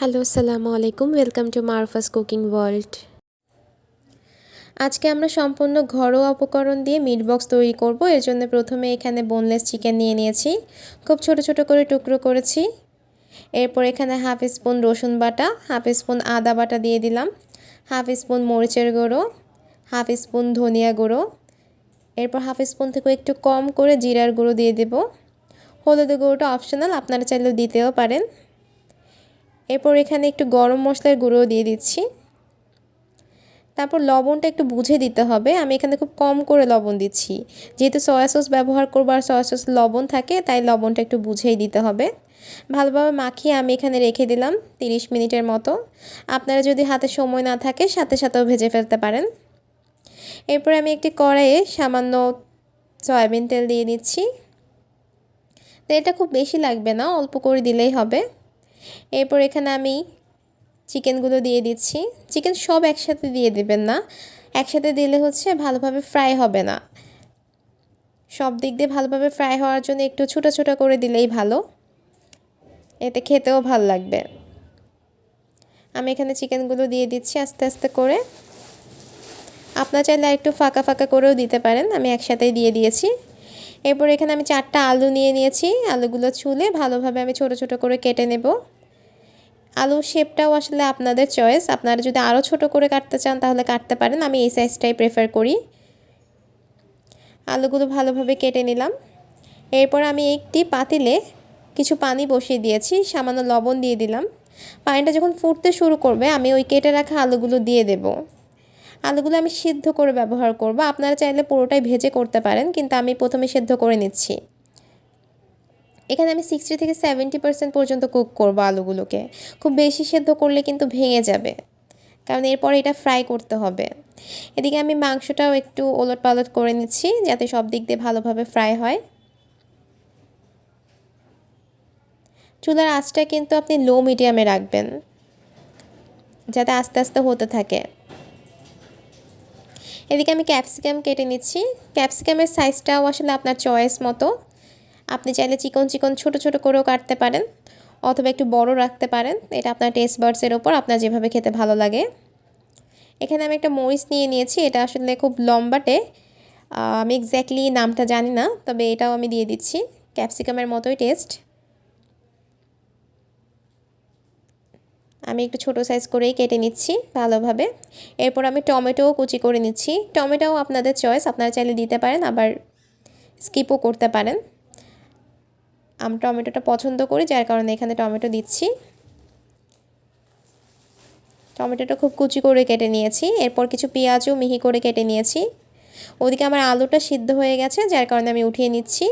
Hello, আসসালামু আলাইকুম। Welcome to Marfa's cooking world আজকে আমরা সম্পূর্ণ ঘরোয়া উপকরণ দিয়ে মিট বক্স তৈরি করব। এর জন্য প্রথমে এখানে বোনলেস চিকেন নিয়ে নিয়েছি। খুব ছোট ছোট করে টুকরো করেছি। এরপর এখানে হাফ স্পুন রসুন বাটা হাফ স্পুন আদা বাটা দিয়ে দিলাম। হাফ স্পুন মরিচের গুঁড়ো হাফ স্পুন ধনিয়া গুঁড়ো। এরপর হাফ স্পুন থেকে একটু কম করে জিরার গুঁড়ো দিয়ে দেব। হলুদের গুঁড়োটা অপশনাল আপনারা চাইলেও দিতেও পারেন। এরপর এখানে একটু গরম মশলার গুঁড়ো দিয়ে দিচ্ছি। তারপর লবণটা একটু বুঝে দিতে হবে। আমি এখানে খুব কম করে লবণ দিচ্ছি। যেহেতু সয়া সস ব্যবহার করব আর সয়া সস লবণ থাকে, তাই লবণটা একটু বুঝেই দিতে হবে। ভালোভাবে মাখিয়ে আমি এখানে রেখে দিলাম তিরিশ মিনিটের মতো। আপনারা যদি হাতে সময় না থাকে, সাথে সাথেও ভেজে ফেলতে পারেন। এরপর আমি একটি কড়াইয়ে সামান্য সয়াবিন তেল দিয়ে দিচ্ছি। তেলটা খুব বেশি লাগবে না, অল্প করে দিলেই হবে। এরপর এখানে আমি চিকেনগুলো দিয়ে দিচ্ছি। চিকেন সব একসাথে দিয়ে দেবেন না। একসাথে দিলে হচ্ছে ভালোভাবে ফ্রাই হবে না। সব দিক দিয়ে ভালোভাবে ফ্রাই হওয়ার জন্য একটু ছোটো ছোটো করে দিলেই ভালো। এতে খেতেও ভালো লাগবে। আমি এখানে চিকেনগুলো দিয়ে দিচ্ছি আস্তে আস্তে করে। আপনার চাইলে একটু ফাঁকা ফাঁকা করেও দিতে পারেন। আমি একসাথেই দিয়ে দিয়েছি। এরপর এখানে আমি চারটা আলু নিয়ে নিয়েছি। আলুগুলো ছুলে ভালোভাবে আমি ছোট ছোট করে কেটে নেব। আলুর শেপটাও আসলে আপনাদের চয়েস। আপনারা যদি আরও ছোট করে কাটতে চান তাহলে কাটতে পারেন। আমি এই সাইজটাই প্রেফার করি। আলুগুলো ভালোভাবে কেটে নিলাম। এরপর আমি একটি পাতিলে কিছু পানি বসিয়ে দিয়েছি। সামান্য লবণ দিয়ে দিলাম। পানিটা যখন ফুটতে শুরু করবে, আমি ওই কেটে রাখা আলুগুলো দিয়ে দেব। আলুগুলো আমি সিদ্ধ করে ব্যবহার করব। আপনারা চাইলে পুরোটাই ভেজে করতে পারেন, কিন্তু আমি প্রথমে সিদ্ধ করে নিচ্ছি। এখানে আমি সিক্সটি থেকে সেভেন্টি পার্সেন্ট পর্যন্ত কুক করব আলুগুলোকে। খুব বেশি সেদ্ধ করলে কিন্তু ভেঙে যাবে, কারণ এরপর এটা ফ্রাই করতে হবে। এদিকে আমি মাংসটাও একটু ওলট পালট করে নিচ্ছি, যাতে সব দিক দিয়ে ভালোভাবে ফ্রাই হয়। চুলার আঁচটা কিন্তু আপনি লো মিডিয়ামে রাখবেন, যাতে আস্তে আস্তে হতে থাকে। এদিকে আমি ক্যাপসিকাম কেটে নিচ্ছি। ক্যাপসিকামের সাইজটাও আসলে আপনার চয়েস মতো। আপনি চাইলে চিকন চিকন, ছোট ছোট করেও কাটতে পারেন অথবা একটু বড় রাখতে পারেন। এটা আপনার টেস্ট বার্ডসের ওপর, আপনার যেভাবে খেতে ভালো লাগে। এখানে আমি একটা মরিচ নিয়ে নিয়েছি, এটা আসলে খুব লম্বাটে। আমি এক্স্যাক্টলি নামটা জানি না, তবে এটাও আমি দিয়ে দিচ্ছি। ক্যাপসিকামের মতোই টেস্ট আমি একটু ছোটো সাইজ করেই কেটে নিচ্ছি ভালোভাবে। এরপর আমি টমেটোও কুচি করে নিচ্ছি। টমেটোও আপনাদের চয়েস আপনারা চাইলে দিতে পারেন, আবার স্কিপও করতে পারেন। আমি টমেটোটা পছন্দ করি, যার কারণে এখানে টমেটো দিচ্ছি। টমেটোটা খুব কুচি করে কেটে নিয়েছি। এরপর কিছু পেঁয়াজও মিহি করে কেটে নিয়েছি। ওদিকে আমার আলুটা সিদ্ধ হয়ে গেছে, যার কারণে আমি উঠিয়ে নিচ্ছি।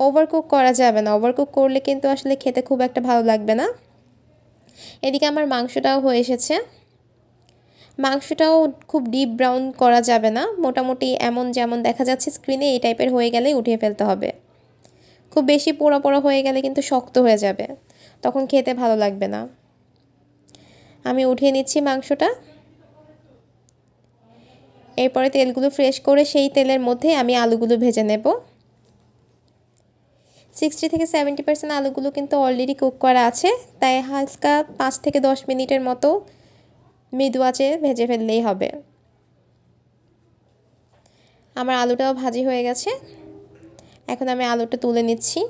ওভারকুক করা যাবে না। ওভারকুক করলে কিন্তু আসলে খেতে খুব একটা ভালো লাগবে না। এদিকে আমার মাংসটাও হয়ে এসেছে। মাংসটাও খুব ডিপ ব্রাউন করা যাবে না। মোটামুটি এমন যেমন দেখা যাচ্ছে স্ক্রিনে এই টাইপের হয়ে গেলেই উঠিয়ে ফেলতে হবে। খুব বেশি পোড়া পোড়া হয়ে গেলে কিন্তু শক্ত হয়ে যাবে। তখন খেতে ভালো লাগবে না। আমি উঠিয়ে নিচ্ছি মাংসটা। এরপরে তেলগুলো ফ্রেশ করে সেই তেলের মধ্যে আমি আলুগুলো ভেজে নেব। সিক্সটি থেকে সেভেন্টি পার্সেন্ট আলুগুলো কিন্তু অলরেডি কুক করা আছে। তাই হালকা পাঁচ থেকে দশ মিনিটের মতো মৃদু আঁচে ভেজে ফেললেই হবে। আমার আলুটাও ভাজি হয়ে গেছে। এখন আমি আলুটা তুলে নিচ্ছি।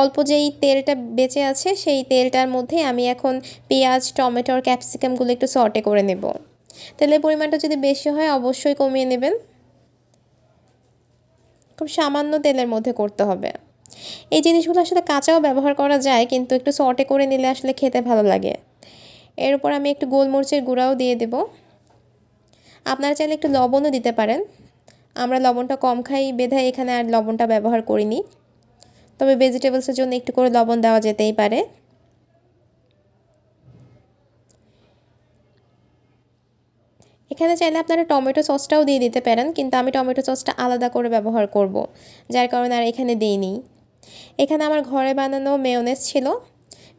অল্প যেই তেলটা বেঁচে আছে, সেই তেলটার মধ্যে আমি এখন পেঁয়াজ, টমেটো আর ক্যাপসিকামগুলো একটু সর্টে করে নেব। তেলের পরিমাণটা যদি বেশি হয়, অবশ্যই কমিয়ে নেবেন। খুব সামান্য তেলের মধ্যে করতে হবে। এই জিনিসগুলো আসলে কাঁচাও ব্যবহার করা যায়, কিন্তু একটু সর্টে করে নিলে আসলে খেতে ভালো লাগে। এর উপর আমি একটু গোলমরিচের গুঁড়াও দিয়ে দেব। আপনারা চাইলে একটু লবণও দিতে পারেন। আমরা লবণটা কম খাই বেধায় এখানে আর লবণটা ব্যবহার করিনি। তবে ভেজিটেবলসের জন্য একটু করে লবণ দেওয়া যেতেই পারে। এখানে চাইলে আপনারা টমেটো সসটাও দিয়ে দিতে পারেন, কিন্তু আমি টমেটো সসটা আলাদা করে ব্যবহার করব। যার কারণে আর এখানে দিইনি। এখানে আমার ঘরে বানানো মেয়নেস ছিল,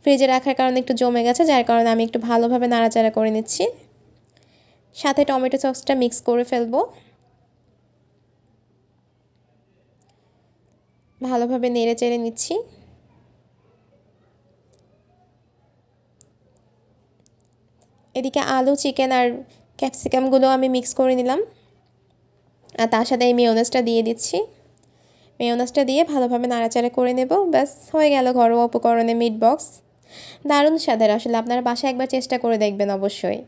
ফ্রিজে রাখার কারণে একটু জমে গেছে, যার কারণে আমি একটু ভালোভাবে নাড়াচাড়া করে নিচ্ছি। সাথে টমেটো সসটা মিক্স করে ফেলব। ভালোভাবে নেড়ে চেড়ে নিচ্ছি। এদিকে আলু, চিকেন আর ক্যাপসিকামগুলো আমি মিক্স করে নিলাম। আর তার সাথে এই মেয়োনেজটা দিয়ে দিচ্ছি। মেয়োনেজটা দিয়ে ভালোভাবে নাড়াচাড়া করে নেব। ব্যাস, হয়ে গেল ঘরোয়া উপকরণে মিট বক্স দারুণ স্বাদের, আসলে আপনারা বাসায় একবার চেষ্টা করে দেখবেন অবশ্যই।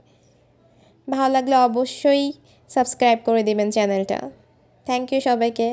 ভালো লাগলে অবশ্যই সাবস্ক্রাইব করে দেবেন চ্যানেলটা থ্যাংক ইউ সবাইকে।